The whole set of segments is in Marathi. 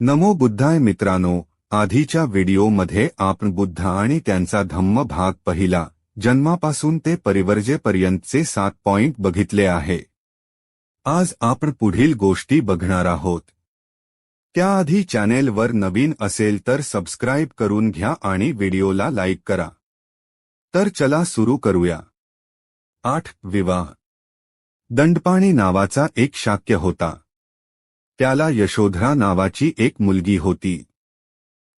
नमो बुद्धाय मित्रांनो, आधीच्या व्हिडिओमध्ये आपण बुद्ध आणि त्यांचा धम्म भाग पहिला, जन्मापासून ते परिवर्जेपर्यंतचे सात पॉइंट बघितले आहे. आज आपण पुढील गोष्टी बघणार आहोत. त्याआधी चॅनेलवर नवीन असेल तर सबस्क्राईब करून घ्या आणि व्हिडिओला लाईक करा. तर चला सुरू करूया. आठ, विवाह. दंडपाणी नावाचा एक शाक्य होता. त्याला यशोधरा नावाची एक मुलगी होती.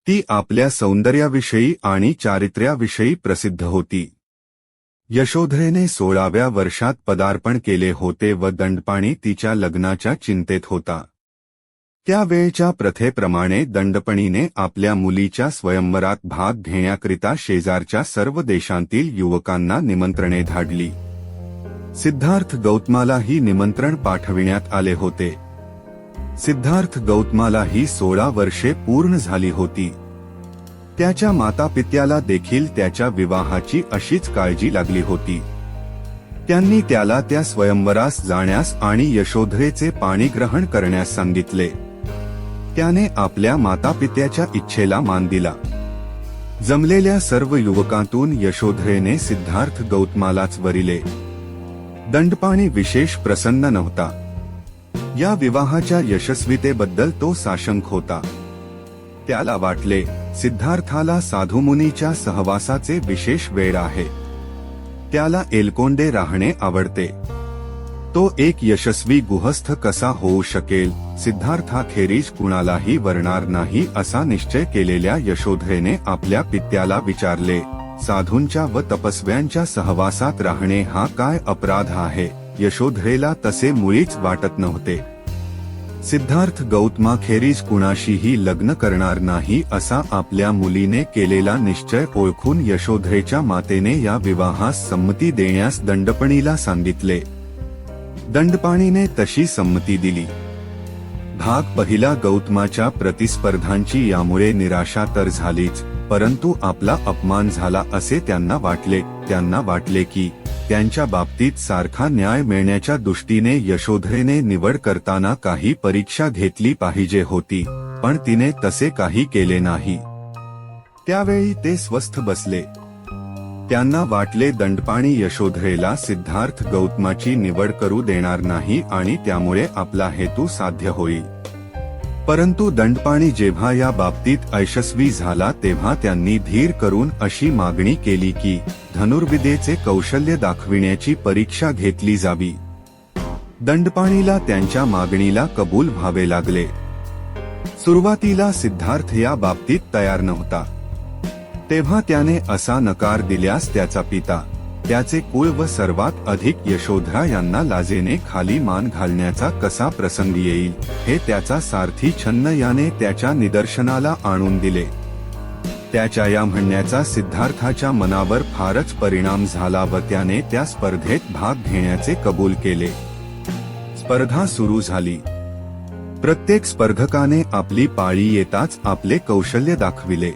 ती आपल्या सौंदर्याविषयी आणि चारित्र्याविषयी प्रसिद्ध होती. यशोधरेने सोळाव्या वर्षात पदार्पण केले होते व दंडपाणी तिच्या लग्नाच्या चिंतेत होता. त्यावेळच्या प्रथेप्रमाणे दंडपणीने आपल्या मुलीच्या स्वयंवरात भाग घेण्याकरिता शेजारच्या सर्व देशांतील युवकांना निमंत्रणे धाडली. सिद्धार्थ गौतमालाही निमंत्रण पाठविण्यात आले होते. सिद्धार्थ गौतमाला ही सोळा वर्षे पूर्ण झाली होती. त्याच्या मातापित्याला देखील त्याच्या विवाहाची अशीच काळजी लागली होती. त्यांनी त्याला त्या स्वयंवरास जाण्यास आणि यशोधरेचे पाणी ग्रहण करण्यास सांगितले. त्याने आपल्या मातापित्याच्या इच्छेला मान दिला. जमलेल्या सर्व युवकांतून यशोधरेने सिद्धार्थ गौतमालाच वरिले. दंडपाणी विशेष प्रसन्न नव्हता. या विवाहाच्या यशस्वीतेबद्दल तो साशंक होता. त्याला वाटले सिद्धार्थाला साधुमुनीच्या सहवासाचे विशेष वेळ आहे. त्याला एलकोंडे राहणे आवडते. तो एक यशस्वी गुहस्थ कसा होऊ शकेल सिद्धार्थाखेरीज कुणालाही वरणार नाही असा निश्चय केलेल्या यशोधरेने आपल्या पित्याला विचारले साधूंच्या व तपस्व्यांच्या सहवासात राहणे हा काय अपराध आहे? यशोधरेला तसे मुळीच वाटत नव्हते. सिद्धार्थ गौतमाखेरीज कुणाशीही लग्न करणार नाही असा आपल्या मुलीने केलेला निश्चय ओळखून यशोधरेच्या मातेने या विवाहास संमती देण्यास दंडपणीला सांगितले. दंडपाणीने तशी संमती दिली. भाग पहिला गौतमाच्या प्रतिस्पर्धांची यामुळे निराशा तर झालीच परंतु आपला अपमान झाला असे त्यांना वाटले त्यांना वाटले की त्यांच्या बाबतीत सारखा न्याय मिळण्याच्या दृष्टीने यशोधरेने निवड करताना काही परीक्षा घेतली पाहिजे होती पण तिने तसे काही केले नाही. त्यावेळी ते स्वस्थ बसले. त्यांना वाटले दंडपाणी यशोधरेला सिद्धार्थ गौतमाची निवड करू देणार नाही आणि त्यामुळे आपला हेतू साध्य होईल. परंतु दंडपाणी जेव्हा या बाबतीत यशस्वी झाला तेव्हा त्यांनी धीर करून अशी मागणी केली की धनुर्विदेचे कौशल्य दाखविण्याची परीक्षा घेतली जावी. दंडपाणीला त्यांच्या मागणीला कबूल व्हावे लागले. सुरुवातीला सिद्धार्थ या बाबतीत तयार नव्हता. तेव्हा त्याने असा नकार दिल्यास त्याचा पिता त्याचे कुळ व सर्वात अधिक यशोधरा यांना लाजेने खाली मान घालण्याचा कसा प्रसंग येईल हे त्याचा सारथी छन्न याने त्याच्या निदर्शनाला आणून दिले. त्याच्या या म्हणण्याचा सिद्धार्थाच्या मनावर फारच परिणाम झाला व त्याने त्या स्पर्धेत भाग घेण्याचे कबूल केले. स्पर्धा सुरू झाली. प्रत्येक स्पर्धकाने आपली पाळी येताच आपले कौशल्य दाखविले.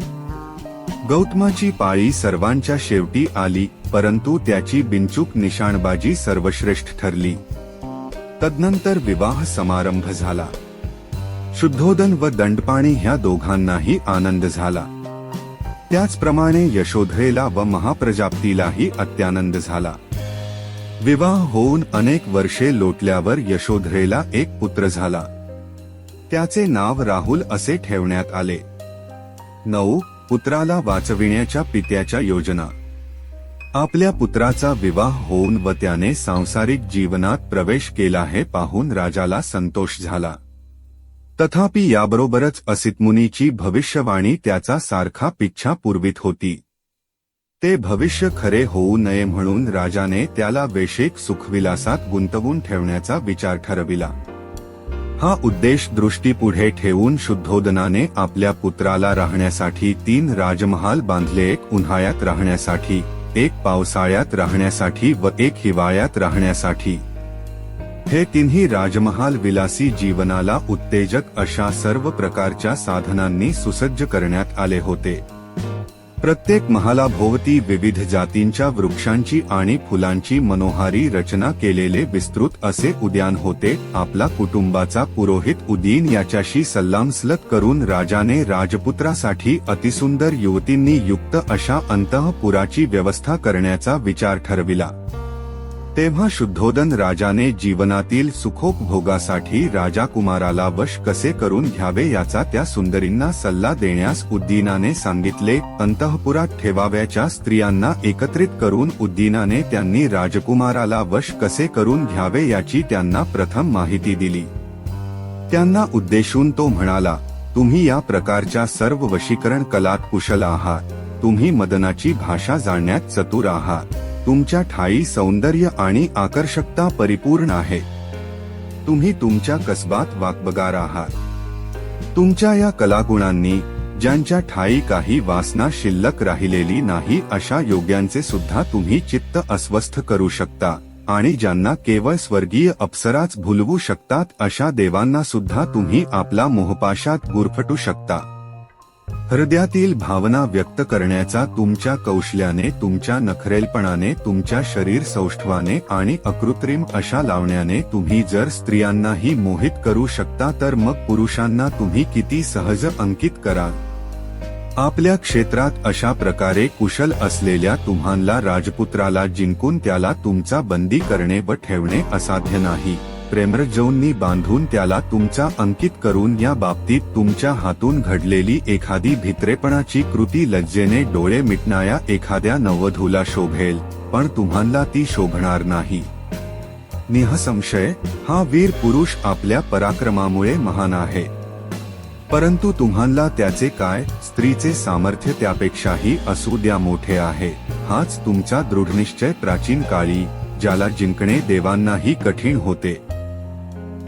गौतमाची पाळी सर्वांच्या शेवटी आली परंतु त्याची बिनचूक निशाणबाजी सर्वश्रेष्ठ ठरली. तदनंतर विवाह समारंभ झाला. शुद्धोदन व दंडपाणी ह्या दोघांनाही आनंद झाला. त्याचप्रमाणे यशोधरेला व महाप्रजाप्तीलाही अत्यानंद झाला. विवाह होऊन अनेक वर्षे लोटल्यावर यशोधरेला एक पुत्र झाला. त्याचे नाव राहुल असे ठेवण्यात आले. नऊ पुत्राला वाचविण्याच्या पित्याच्या योजना. आपल्या पुत्राचा विवाह होऊन व त्याने सांसारिक जीवनात प्रवेश केला हे पाहून राजाला संतोष झाला. तथापि याबरोबरच असितमुनीची भविष्यवाणी त्याचा सारखा पिच्छा पुरवित होती. ते भविष्य खरे होऊ नये म्हणून राजाने त्याला वेशेक सुखविलासात गुंतवून ठेवण्याचा विचार ठरविला. हा उद्देश दृष्टीपुढे ठेवून शुद्धोदनाने आपल्या पुत्राला राहण्यासाठी तीन राजमहाल बांधले एक उन्हाळ्यात राहण्यासाठी एक पावसाळ्यात राहण्यासाठी व एक हिवाळ्यात राहण्यासाठी. हे तिन्ही राजमहाल विलासी जीवनाला उत्तेजक अशा सर्व प्रकारच्या साधनांनी सुसज्ज करण्यात आले होते. प्रत्येक महालाभोवती विविध जातींच्या वृक्षांची आणि फुलांची मनोहारी रचना केलेले विस्तृत असे उद्यान होते. आपला कुटुंबाचा पुरोहित उदीन याच्याशी सल्लामसलत करून राजाने राजपुत्रासाठी अतिसुंदर युवतींनी युक्त अशा अंतःपुराची व्यवस्था करण्याचा विचार ठरविला. तेव्हा शुद्धोदन राजाने जीवनातील सुखोपभोगासाठी राजाकुमाराला वश कसे करून घ्यावे याचा त्या सुंदरींना सल्ला देण्यास उद्दीनाने सांगितले. अंतःपुरात ठेवाव्याच्या स्त्रियांना एकत्रित करून उद्दीनाने त्यांनी राजकुमाराला वश कसे करून घ्यावे याची त्यांना प्रथम माहिती दिली. त्यांना उद्देशून तो म्हणाला तुम्ही या प्रकारच्या सर्व वशीकरण कलात कुशल आहात. तुम्ही मदनाची भाषा जाणण्यात चतुर आहात. तुमच्या ठाई सौंदर्य आणि आकर्षकता परिपूर्ण आहे. तुम्ही तुमच्या कसबात वाकबगार आहात. तुमच्या या कलागुणांनी ज्यांच्या ठाई काही वासना शिल्लक राहिलेली नाही अशा योग्यांचे सुद्धा तुम्ही चित्त अस्वस्थ करू शकता आणि ज्यांना केवळ स्वर्गीय अप्सराच भुलवू शकतात अशा देवांना सुद्धा तुम्ही आपला मोहपाशात गुरफटू शकता. हृदयातील भावना व्यक्त करण्याचा तुमच्या कौशल्याने तुमच्या नखरेलपणाने तुमच्या शरीर सौष्ठवाने आणि अकृत्रिम अशा लावण्याने तुम्ही जर स्त्रियांनाही मोहित करू शकता तर मग पुरुषांना तुम्ही किती सहज अंकित कराल? आपल्या क्षेत्रात अशा प्रकारे कुशल असलेल्या तुम्हाला राजपुत्राला जिंकून त्याला तुमचा बंदी करणे व ठेवणे असाध्य नाही. प्रेमरजौंनी बांधून त्याला तुमचा अंकित करून या बाबतीत तुमच्या हातून घडलेली एखादी भित्रेपणाची कृती लज्जेने डोळे मिटणाऱ्या एखाद्या नवधूला शोभेल पण तुम्हाला ती शोभणार नाही. निहसंशय हा वीर पुरुष आपल्या पराक्रमामुळे महान आहे. परंतु तुम्हाला त्याचे काय स्त्रीचे सामर्थ्य त्यापेक्षाही असू द्या मोठे आहे. हाच तुमचा दृढनिश्चय प्राचीन काळी ज्याला जिंकणे देवांनाही कठीण होते.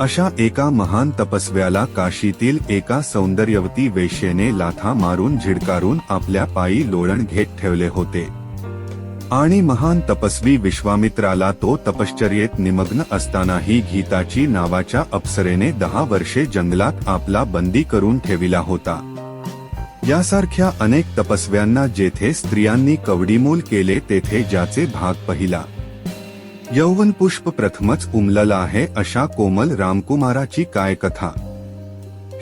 अशा एका महान तपस्व्याला काशीतील एका सौंदर्यवती वेश्येने लाथा मारून झिडकारून आपल्या पायी लोळण घेत ठेवले होते. आणि महान तपस्वी विश्वामित्राला तो तपश्चर्येत निमग्न असतानाही गीताची नावाच्या अप्सरेने दहा वर्षे जंगलात आपला बंदी करून ठेविला होता. यासारख्या अनेक तपस्व्यांना जेथे स्त्रियांनी कवडीमोल केले तेथे ज्याचे भाग पहिला. यौवन पुष्प प्रथमच उमलला आहे अशा कोमल रामकुमाराची काय कथा?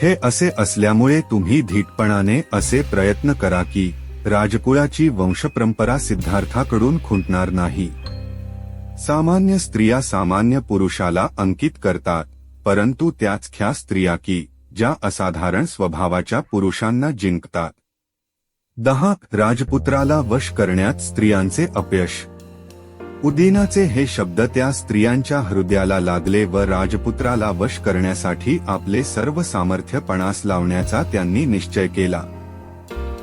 हे असे असल्यामुळे तुम्ही धीटपणाने असे प्रयत्न करा की राजकुळाची वंशपरंपरा सिद्धार्थाकडून खुंटणार नाही. सामान्य स्त्रिया सामान्य पुरुषाला अंकित करतात परंतु त्याच ख्या स्त्रिया की ज्या असाधारण स्वभावाच्या पुरुषांना जिंकतात. दहा राजपुत्राला वश करण्यात स्त्रियांचे अपयश. उदीनाचे हे शब्द त्या स्त्रियांच्या हृदयाला लागले व राजपुत्राला वश करण्यासाठी आपले सर्व सामर्थ्य पणास लावण्याचा त्यांनी निश्चय केला.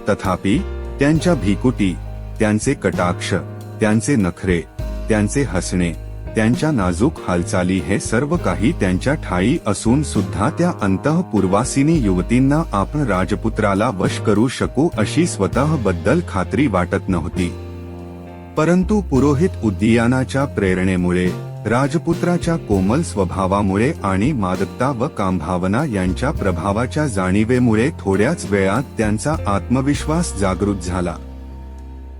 तथापि त्यांच्या भिकुटी त्यांचे कटाक्ष त्यांचे नखरे त्यांचे हसणे त्यांच्या नाजूक हालचाली हे सर्व काही त्यांच्या ठाई असून सुद्धा त्या अंतःपूर्वासिनी युवतींना आपण राजपुत्राला वश करू शकू अशी स्वतःबद्दल खात्री वाटत नव्हती. परंतु पुरोहित उद्दियानाच्या प्रेरणेमुळे राजपुत्राच्या कोमल स्वभावामुळे आणि मादकता व कामभावना यांच्या प्रभावाच्या जाणीवेमुळे थोड्याच वेळात त्यांचा आत्मविश्वास जागृत झाला.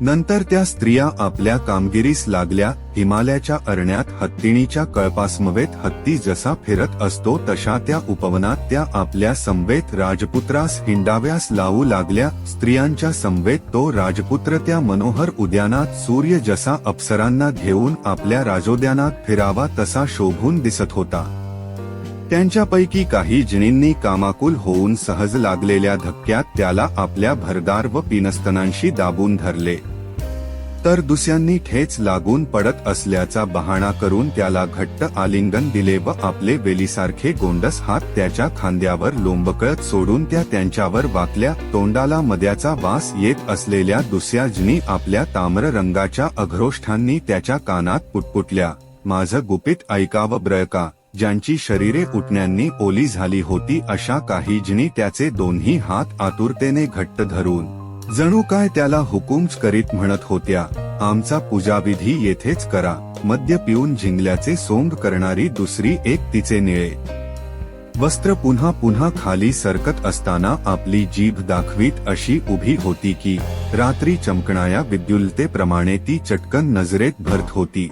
नंतर त्या स्त्रिया आपल्या कामगिरीस लागल्या हिमालयाच्या अरण्यात हत्तीणीच्या कळपासमवेत हत्ती जसा फिरत असतो तशा त्या उपवनात त्या आपल्या संवेत राजपुत्रास हिंडाव्यास लावू लागल्या स्त्रियांच्या संवेत तो राजपुत्र त्या मनोहर उद्यानात सूर्य जसा अप्सरांना घेऊन आपल्या राजोद्यानात फिरावा तसा शोभून दिसत होता. त्यांच्यापैकी काही जिणींनी कामाकुल होऊन सहज लागलेल्या धक्क्यात त्याला आपल्या भरदार व पिनस्तनांशी दाबून धरले. तर दुसऱ्यांनी ठेच लागून पडत असल्याचा बहाणा करून त्याला घट्ट आलिंगन दिले व आपले वेलीसारखे गोंडस हात त्याच्या खांद्यावर लोंबकळत सोडून त्या त्यांच्यावर वाकल्या. तोंडाला मद्याचा वास येत असलेल्या दुसऱ्या जिनी आपल्या ताम्र रंगाच्या अघरोष्ठांनी त्याच्या कानात पुटपुटल्या. माझं गुपित ऐकावं ब्रयका ज्यांची शरीरे उठण्यांनी ओली झाली होती अशा काही जणी त्याचे दोन्ही हात आतुरतेने घट्ट धरून. जणू काय त्याला हुकूमच करीत म्हणत होत्या आमचा पूजाविधी येथेच करा मद्य पिऊन झिंगल्याचे सोंग करणारी दुसरी एक तिचे निळे. वस्त्र पुन्हा पुन्हा खाली सरकत असताना आपली जीभ दाखवीत अशी उभी होती की रात्री चमकणाया विद्युलतेप्रमाणे ती चटकन नजरेत भरत होती.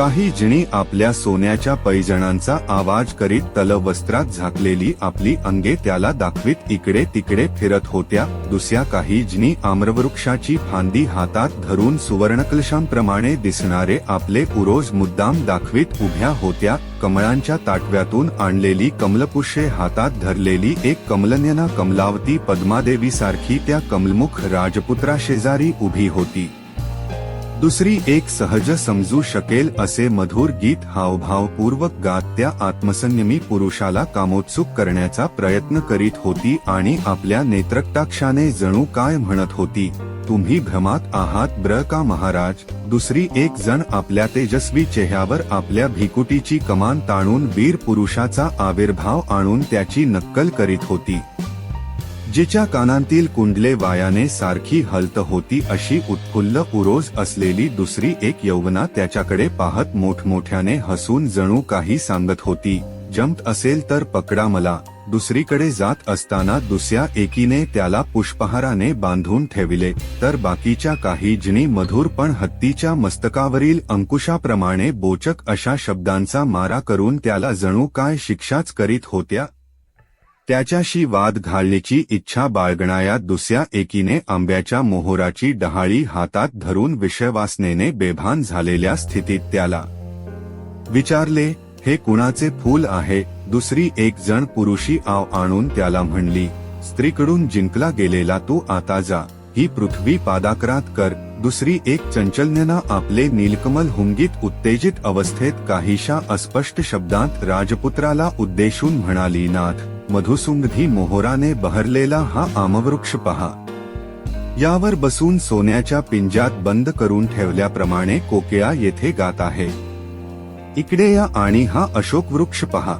काही जिणी आपल्या सोन्याच्या पैजणांचा आवाज करीत तलवस्त्रात झाकलेली आपली अंगे त्याला दाखवीत इकडे तिकडे फिरत होत्या. दुसऱ्या काही जिणी आम्रवृक्षाची फांदी हातात धरून सुवर्णकलशांप्रमाणे दिसणारे आपले पुरोज मुद्दाम दाखवीत उभ्या होत्या. कमळांच्या ताटव्यातून आणलेली कमलपुष्ये हातात धरलेली एक कमलन्यना कमलावती पद्मादेवी सारखी त्या कमलमुख राजपुत्रा शेजारी उभी होती. दुसरी एक सहज समजू शकेल असे मधुर गीत हावभावपूर्वक गात त्या आत्मसंयमी पुरुषाला कामोत्सुक करण्याचा प्रयत्न करीत होती आणि आपल्या नेत्रकटाक्षाने जणू काय म्हणत होती तुम्ही भ्रमात आहात ब्र का महाराज दुसरी एक जण आपल्या तेजस्वी चेहऱ्यावर आपल्या भिकुटीची कमान ताणून वीर पुरुषाचा आविर्भाव आणून त्याची नक्कल करीत होती. जिच्या कानांतील कुंडले वायाने सारखी हलत होती अशी उत्फुल्ल उरोज असलेली दुसरी एक यौवना त्याच्याकडे पाहत मोठमोठ्याने हसून जणू काही सांगत होती जमत असेल तर पकडा मला. दुसरीकडे जात असताना दुसऱ्या एकीने त्याला पुष्पहाराने बांधून ठेविले तर बाकीच्या काही जिणी मधुर पण हत्तीच्या मस्तकावरील अंकुशाप्रमाणे बोचक अशा शब्दांचा मारा करून त्याला जणू काय शिक्षाच करीत होत्या त्याच्याशी वाद घालण्याची इच्छा बाळगणाया दुसऱ्या एकीने आंब्याच्या मोहोराची डहाळी हातात धरून विषयवासनेने बेभान झालेल्या स्थितीत त्याला विचारले हे कुणाचे फूल आहे? दुसरी एक जण पुरुषी आव आणून त्याला म्हणली स्त्रीकडून जिंकला गेलेला तू आता जा ही पृथ्वी पादाक्रांत कर. दुसरी एक चंचलनेना आपले नीलकमल हुंगीत उत्तेजित अवस्थेत काहीशा अस्पष्ट शब्दांत राजपुत्राला उद्देशून म्हणाली नाथ मधुसुंगधी मोहोराने बहरलेला हा आमवृक्ष पहा. यावर बसून सोन्याच्या पिंजात बंद करून ठेवल्याप्रमाणे कोकिळा येथे गात आहे. इकडे या आणि हा अशोक वृक्ष पहा.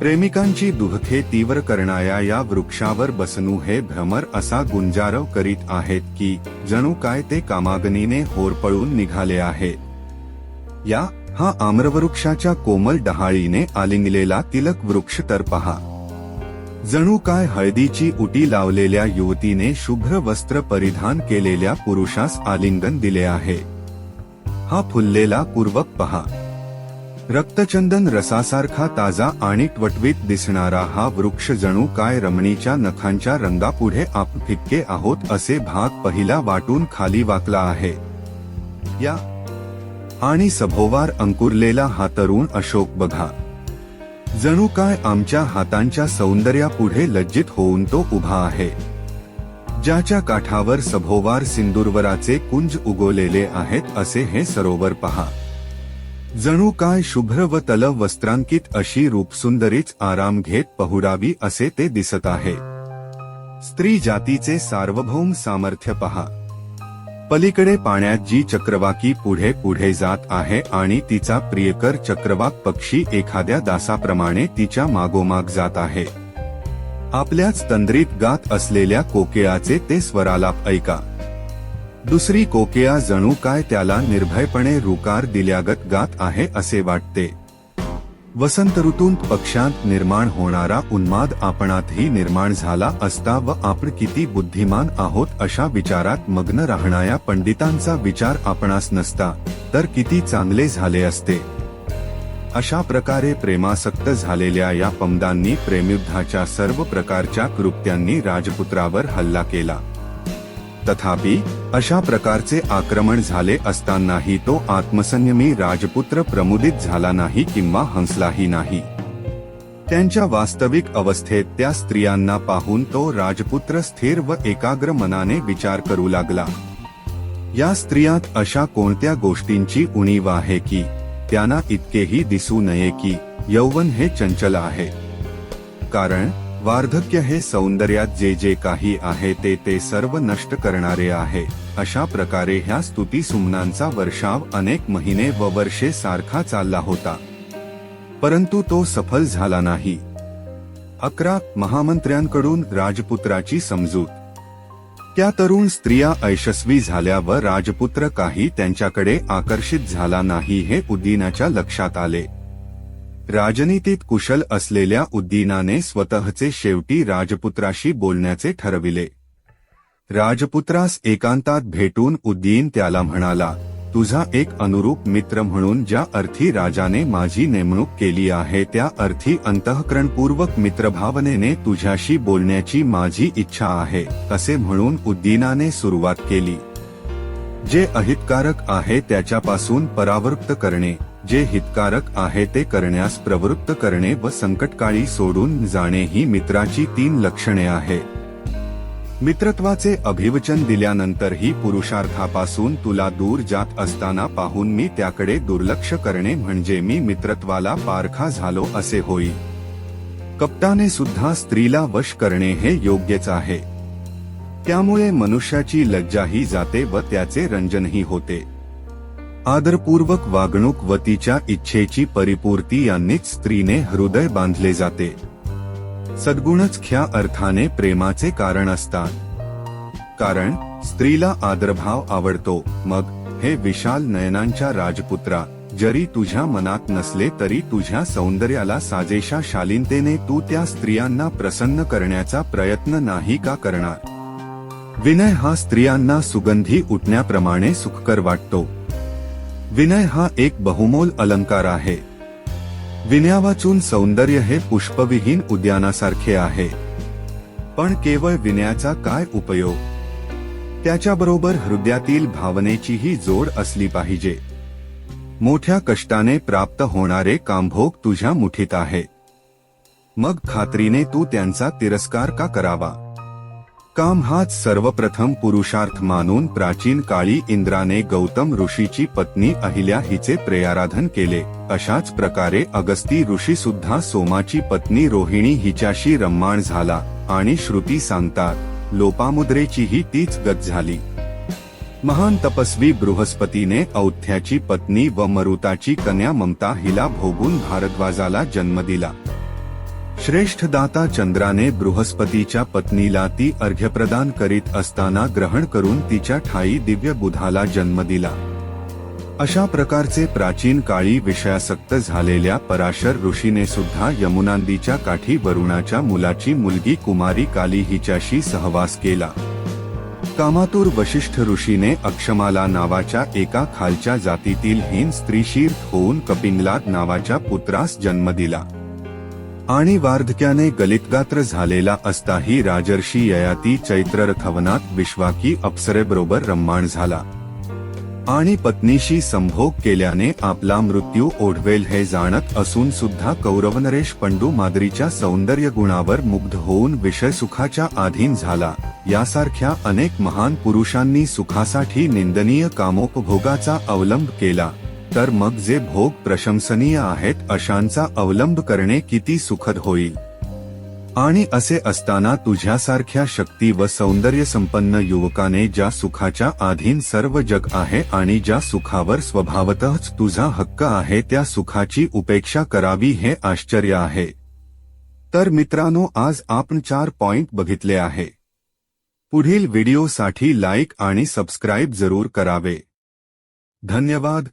प्रेमिकांची दुःखे तीव्र करणाऱ्या या वृक्षावर बसनू हे भ्रमर असा गुंजारव करीत आहेत की जणू काय ते कामागनीने होरपळून निघाले आहे. या हा आम्रवृक्षाच्या कोमल डहाळीने आलिंगलेला तिलक वृक्ष तर पहा. जणू काय हळदीची उटी लावलेल्या युवतीने शुभ्र वस्त्र परिधान केलेल्या पुरुषास आलिंगन दिले आहे. हा फुललेला पूर्वक पहा. रक्तचंदन रसासारखा ताजा आणि टवटवीत दिसणारा हा वृक्ष जणू काय रमणीच्या नखांच्या रंगापुढे आप फिक्के आहोत असे भाग पहिला वाटून खाली वाकला आहे. या. आणि सभोवार अंकुरलेला हा तरुण अशोक बघा. जणू काय आमच्या हातांच्या सौंदर्यापुढे लज्जित होऊन तो उभा आहे. ज्याच्या काठावर सभोवार सिंदूरवराचे कुंज उगवलेले आहेत असे हे सरोवर पहा. जणू काय शुभ्र व तल वस्त्रांकित अशी रूपसुंदरीच आराम घेत पहुडावी असे ते दिसत आहे. स्त्री जातीचे सार्वभौम सामर्थ्य पहा. पलीकडे पाण्यात जी चक्रवाकी पुढे पुढे जात आहे आणि तिचा प्रियकर चक्रवाक पक्षी एखाद्या दासाप्रमाणे तिच्या मागोमाग जात आहे. आपल्याच तंद्रीत गात असलेल्या कोकिळाचे ते स्वरालाप ऐका. दुसरी कोकिळा जणू काय त्याला निर्भयपणे रुकार दिल्यागत गात आहे असे वाटते. वसंत ऋतूंत पक्षांत निर्माण होणारा उन्माद आपणातही निर्माण झाला असता व आपण किती बुद्धिमान आहोत अशा विचारात मग्न राहणाऱ्या पंडितांचा विचार आपणास नसता तर किती चांगले झाले असते. अशा प्रकारे प्रेमासक्त झालेल्या या पमदांनी प्रेमयुद्धाच्या सर्व प्रकारच्या कृत्यांनी राजपुत्रावर हल्ला केला. तथापि अशा प्रकारचे आक्रमण झाले असतानाही तो आत्मसंयमी राजपुत्र प्रमुदित झाला नाही किंवा हंसलाही नाही. त्यांच्या वास्तविक अवस्थेत त्या स्त्रियांना पाहून तो राजपुत्र स्थिर व एकाग्र मनाने विचार करू लागला. या स्त्रियात अशा कोणत्या गोष्टींची उणीव आहे की त्यांना इतकेही दिसू नये की यौवन हे चंचल आहे. कारण वार्धक्य हे सौंदर्यात जे जे काही आहे ते ते सर्व नष्ट करणारे आहे. अशा प्रकारे ह्या स्तुती सुमनांचा वर्षाव अनेक महिने व वर्षे सारखा चालला होता. परंतु तो सफल झाला नाही. अकरा महामंत्र्यांकडून राजपुत्राची समजूत. त्या तरुण स्त्रिया यशस्वी झाल्या व राजपुत्र काही त्यांच्याकडे आकर्षित झाला नाही हे उद्दीनाच्या लक्षात आले. राजनीतीत कुशल असलेल्या उद्दीनाने स्वतःचे शेवटी राजपुत्राशी बोलण्याचे ठरविले. राजपुत्रास एकांतात भेटून उद्दीन त्याला म्हणाला तुझा एक अनुरूप मित्र म्हणून ज्या अर्थी राजाने माझी नेमणूक केली आहे त्या अर्थी अंतःकरणपूर्वक मित्रभावनेने तुझ्याशी बोलण्याची माझी इच्छा आहे असे म्हणून उद्दीनाने सुरुवात केली. जे अहितकारक आहे त्याच्यापासून परावृत्त करणे. जे हितकारक आहे ते करण्यास प्रवृत्त करणे व संकटकाळी सोडून जाणे ही मित्राची तीन लक्षणे आहेत मित्रत्वाचे अभिवचन दिल्यानंतरही पुरुषार्थापासून तुला दूर जात असताना पाहून मी त्याकडे दुर्लक्ष करणे म्हणजे मी मित्रत्वाला पारखा झालो असे होईल कपटाने सुद्धा स्त्रीला वश करणे हे योग्यच आहे. त्यामुळे मनुष्याची लज्जाही जाते व त्याचे रंजनही होते. आदरपूर्वक वागणूक व तिच्या इच्छेची परिपूर्ती यांनीच स्त्रीने हृदय बांधले जाते. सद्गुणच ख्या अर्थाने प्रेमाचे कारण असतात. कारण स्त्रीला आदरभाव आवडतो मग हे विशाल नयनांच्या राजपुत्रा जरी तुझ्या मनात नसले तरी तुझ्या सौंदर्याला साजेशा शालीनतेने तू त्या स्त्रियांना प्रसन्न करण्याचा प्रयत्न नाही का करणार? विनय हा स्त्रियांना सुगंधी उठण्याप्रमाणे सुखकर वाटतो. विनय हा एक बहुमोल अलंकार आहे. विनयावाचून सौंदर्य हे पुष्पविहीन उद्यानासारखे आहे. पण केवळ विनयाचा काय उपयोग? त्याच्याबरोबर हृदयातील भावनेचीही जोड असली पाहिजे. मोठ्या कष्टाने प्राप्त होणारे कामभोग तुझ्या मुठीत आहे. मग खात्रीने तू त्यांचा तिरस्कार का करावा? काम हाच सर्वप्रथम पुरुषार्थ मानून प्राचीन काळी इंद्राने गौतम ऋषीची पत्नी अहिल्या हिचे प्रेयाराधन केले. अशाच प्रकारे अगस्ती ऋषी सुद्धा सोमाची पत्नी रोहिणी हिच्याशी रम्माण झाला आणि श्रुती सांगतात लोपामुद्रेचीही तीच गत झाली. महान तपस्वी बृहस्पतीने औथ्याची पत्नी व मरुताची कन्या ममता हिला भोगून भारद्वाजाला जन्म दिला. श्रेष्ठ दाता चंद्राने बृहस्पतीच्या पत्नीला ती अर्घ्यप्रदान करीत असताना ग्रहण करून तिच्या ठाई दिव्य बुधाला जन्म दिला. अशा प्रकारचे प्राचीन काळी विषयासक्त झालेल्या पराशर ऋषीने सुद्धा यमुनांदीच्या काठी वरुणाच्या मुलाची मुलगी कुमारी काली हिच्याशी सहवास केला. कामातूर वशिष्ठ ऋषीने अक्षमाला नावाच्या एका खालच्या जातीतील हीन स्त्रीशीर होऊन कपिंगला नावाच्या पुत्रास जन्म दिला. आणि वार्धक्याने गलितगात्र झालेला असताही राजर्षी ययाती चैत्ररथवनात विश्वाकी अप्सरेबरोबर रम्माण झाला. आणि पत्नीशी संभोग केल्याने आपला मृत्यू ओढवेल हे जाणत असून सुद्धा कौरवनरेश पंडू मादरीच्या सौंदर्य गुणावर मुग्ध होऊन विषय सुखाच्या अधीन झाला. यासारख्या अनेक महान पुरुषांनी सुखासाठी निंदनीय कामोपभोगाचा अवलंब केला. तर मग जे भोग प्रशंसनीय आहेत अशांचा अवलंब करणे किती सुखद होईल. आणि असे असताना तुझ्यासारख्या शक्ती व सौंदर्य संपन्न युवकाने ज्या सुखाच्या आधीन सर्व जग आहे आणि ज्या सुखावर स्वभावतःच तुझा हक्क आहे त्या सुखाची उपेक्षा करावी हे आश्चर्य आहे. तर मित्रांनो आज आपण चार पॉइंट बघितले आहे. पुढील व्हिडिओसाठी लाईक आणि सबस्क्राईब जरूर करावे. धन्यवाद.